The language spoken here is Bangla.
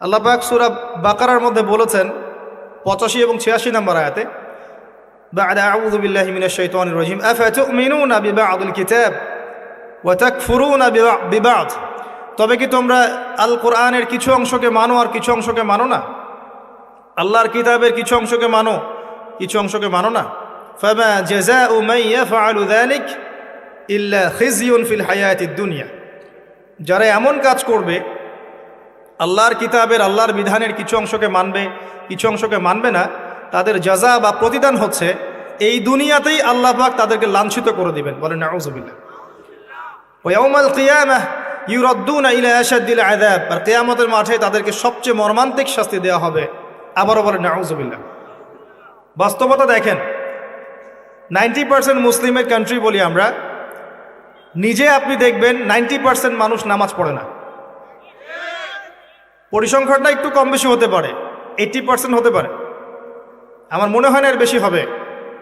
আল্লাহ পাক সুরা বাকারার মধ্যে বলেছেন পঁচাশি এবং ছিয়াশি নম্বর আয়াতে بعد أعوذ بالله من الشيطان الرجيم أفتؤمنون ببعض الكتاب وتكفرون ببع- ببعض তবে কি তোমরা আল কোরআনের কিছু অংশকে মানো আর কিছু অংশকে মানো না আল্লাহর কিতাবের কিছু অংশকে মানো কিছু অংশকে মানো না فما جزاء من يفعل ذلك إلا خزي في الحياة الدنيا যারা এমন কাজ করবে আল্লাহর কিতাবের, আল্লাহর বিধানের কিছু অংশকে মানবে, কিছু অংশকে মানবে না, তাদের জাজা বা প্রতিদান হচ্ছে, এই দুনিয়াতেই আল্লাহ পাক তাদেরকে লাঞ্ছিত করে দিবেন। বলেন নাউজুবিল্লাহ ওয়াউমাল কিয়ামাহ ইউরাদ্দুনা ইলা আশাদ্দিল আযাব। আর কিয়ামতের মাঠে তাদেরকে সবচেয়ে মর্মান্তিক শাস্তি দেওয়া হবে। আবারও বলেন নাউজুবিল্লাহ বাস্তবতা দেখেন, নাইনটি পার্সেন্ট মুসলিমের কান্ট্রি বলি আমরা, নিজে আপনি দেখবেন নাইনটি পার্সেন্ট মানুষ নামাজ পড়ে না। পরিসংখ্যানটা একটু কম বেশি হতে পারে এইটটি পার্সেন্ট হতে পারে। আমার মনে হয় না এর বেশি হবে।